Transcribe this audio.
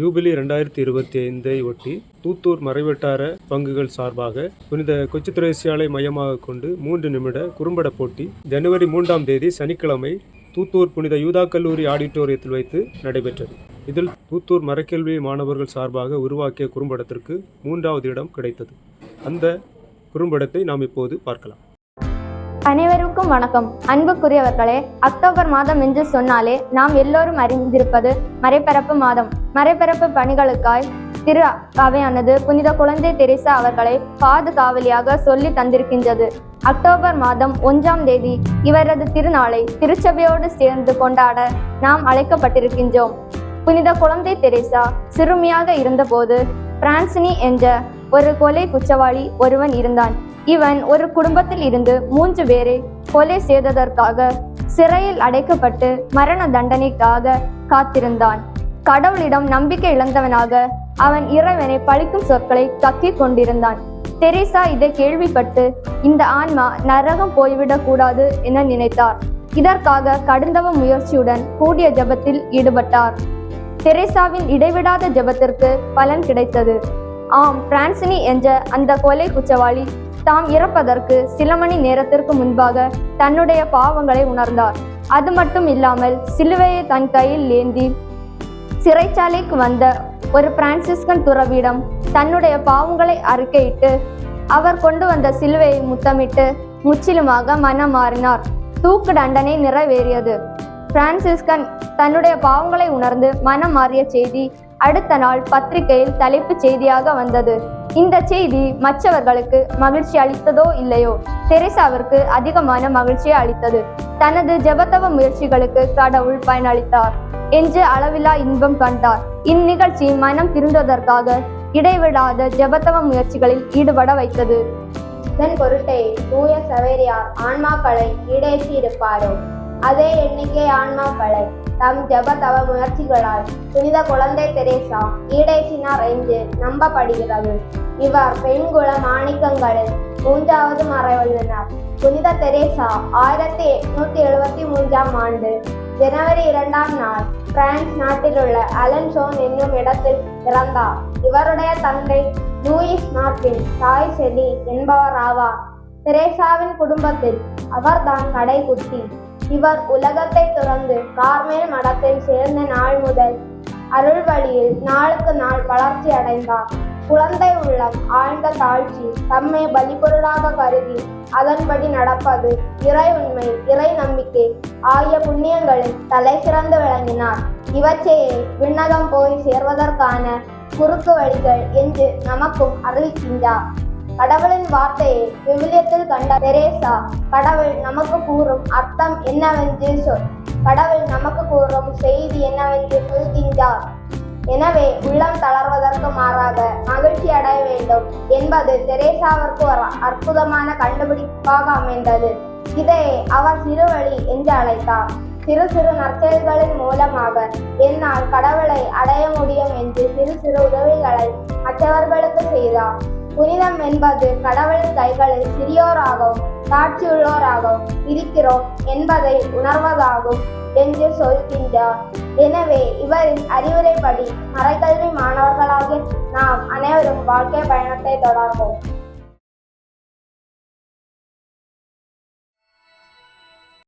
யூபிலி ரெண்டாயிரத்தி இருபத்தி ஐந்தை ஒட்டி தூத்தூர் மறைவட்டார பங்குகள் சார்பாக புனித கொச்சித்துறைசியாலை மையமாக கொண்டு மூன்று நிமிட குறும்பட போட்டி ஜனவரி மூன்றாம் தேதி சனிக்கிழமை தூத்தூர் புனித யூதா கல்லூரி ஆடிட்டோரியத்தில் வைத்து நடைபெற்றது. இதில் தூத்தூர் மரக்கல்வி மாணவர்கள் சார்பாக உருவாக்கிய குறும்படத்திற்கு மூன்றாவது இடம் கிடைத்தது. அந்த குறும்படத்தை நாம் இப்போது பார்க்கலாம். அனைவருக்கும் வணக்கம். அன்புக்குரியவர்களே அக்டோபர் மாதம் என்று சொன்னாலே நாம் எல்லோரும் அறிந்திருப்பது மறைபரப்பு மாதம். மறைபரப்பு பணிகளுக்காய் திரு அவையானது புனித குழந்தை தெரேசா அவர்களை பாதுகாவலியாக சொல்லி தந்திருக்கின்றது. அக்டோபர் மாதம் ஒன்றாம் தேதி இவரது திருநாளை திருச்சபையோடு சேர்ந்து கொண்டாட நாம் அழைக்கப்பட்டிருக்கின்றோம். புனித குழந்தை தெரேசா சிறுமியாக இருந்தபோது பிரான்சினி என்ற ஒரு கொலை குற்றவாளி ஒருவன் இருந்தான். இவன் ஒரு குடும்பத்தில் இருந்து மூன்று பேரை கொலை செய்ததற்காக சிறையில் அடைக்கப்பட்டு மரண தண்டனைக்காக காத்திருந்தான். கடவுளிடம் நம்பிக்கை இழந்தவனாக அவன் இறைவனை பழிக்கும் சொற்களை கக்கிக் கொண்டிருந்தான். தெரேசா இதை கேள்விப்பட்டு இந்த ஆன்மா நரகம் போய்விடக் கூடாது என நினைத்தார். இதற்காக கடுந்தவ முயற்சியுடன் கூடிய ஜெபத்தில் ஈடுபட்டார். தெரேசாவின் இடைவிடாத ஜெபத்திற்கு பலன் கிடைத்தது. ஆம் பிரான்சினி என்ற அந்த கொலை குற்றவாளி தாம் இறப்பதற்கு சில மணி நேரத்திற்கு முன்பாக தன்னுடைய பாவங்களை உணர்ந்தார். அது மட்டும் இல்லாமல் சிலுவையை தன் கையில் ஏந்தி சிறைச்சாலைக்கு வந்த ஒரு பிரான்சிஸ்கன் துறவிடம் தன்னுடைய பாவங்களை அறிக்கையிட்டு அவர் கொண்டு வந்த சிலுவையை முத்தமிட்டு முற்றிலுமாக மனம் மாறினார். தூக்கு தண்டனை நிறைவேறியது. பிரான்சிஸ்கன் தன்னுடைய பாவங்களை உணர்ந்து மனம் மாறிய செய்தி அடுத்த நாள் பத்திரிகையில் தலைப்புச் செய்தியாக வந்தது. இந்த செய்தி மற்றவர்களுக்கு மகிழ்ச்சி அளித்ததோ இல்லையோ? தெரேசாவிற்கு அதிகமான மகிழ்ச்சியை அளித்தது. தனது ஜெபத்தவ முயற்சிகளுக்கு கடவுள் பயனளித்தார் என்று அளவிலா இன்பம் கண்டார். இந்நிகழ்ச்சி மனம் திருந்ததற்காக இடைவிடாத ஜெபத்தவ முயற்சிகளில் ஈடுபட வைத்தது. இதன் பொருட்டே தூய சவேரியார் ஆன்மாக்களை ஈடேற்றி இருப்பாரோ அதே எண்ணிக்கை ஆன்மாக்களை தம் ஜப தவ முயற்சிகளால் புனித குழந்தை தெரேசா ஈடேற்றினார் என்று நம்பப்படுகிறது. இவர் பெண்குல மாணிக்கங்களில் மூன்றாவது மறைவல்லினார் புனித தெரேசா ஆயிரத்தி எட்நூத்தி எழுபத்தி மூன்றாம் ஆண்டு ஜனவரி இரண்டாம் நாள் பிரான்ஸ் நாட்டில் உள்ள அலன்சோன் என்னும் இடத்தில் பிறந்தார் இவருடைய தந்தை லூயிஸ் மார்டின் தாய் செடி என்பவர் ஆவார் தெரேசாவின் குடும்பத்தில் அவர்தான் கடைக்குட்டி. இவர் உலகத்தை துறந்து கார்மேல் மடத்தில் சேர்ந்த நாள் முதல் அருள் வழியில் நாளுக்கு நாள் வளர்ச்சி அடைந்தார். குழந்தை உள்ளம் ஆழ்ந்த தாழ்ச்சி தம்மை பலிபொருளாக கருதி அதன்படி நடப்பது இறை உண்மை இறை நம்பிக்கை ஆகிய புண்ணியங்களில் தலை சிறந்து விளங்கினார். இவற்றையே விண்ணகம் போய் சேர்வதற்கான குறுக்கு வழிகள் என்று நமக்கும் அறிவிக்கின்றார். கடவுளின் வார்த்தையை விவிலியத்தில் கண்ட தெரேசா கடவுள் நமக்கு கூறும் அர்த்தம் என்னவென்று சொல். கடவுள் நமக்கு கூறும் செய்தி என்னவென்று சொல்கின்றார். எனவே உள்ளம் தளர்வதற்கு மாறாக மகிழ்ச்சி அடைய வேண்டும் என்பது தெரேசாவிற்கு ஒரு அற்புதமான கண்டுபிடிப்பாக அமைந்தது. இதையே அவர் சிறுவழி என்று அழைத்தார். சிறு சிறு நற்செயல்களின் மூலமாக என்னால் கடவுளை அடைய முடியும் என்று சிறு சிறு உதவிகளை மற்றவர்களுக்கு செய்தார். புனிதம் என்பது கடவுளின் கைகளில் சிறியோராகவும் சாட்சியுள்ளோராகவும் இருக்கிறோம் என்பதை உணர்வதாகும் என்று சொல்கின்றார். எனவே இவரின் அறிவுரைப்படி மறைக்கல்வி மாணவர்களாக நாம் அனைவரும் வாழ்க்கை பயணத்தை தொடர்வோம்.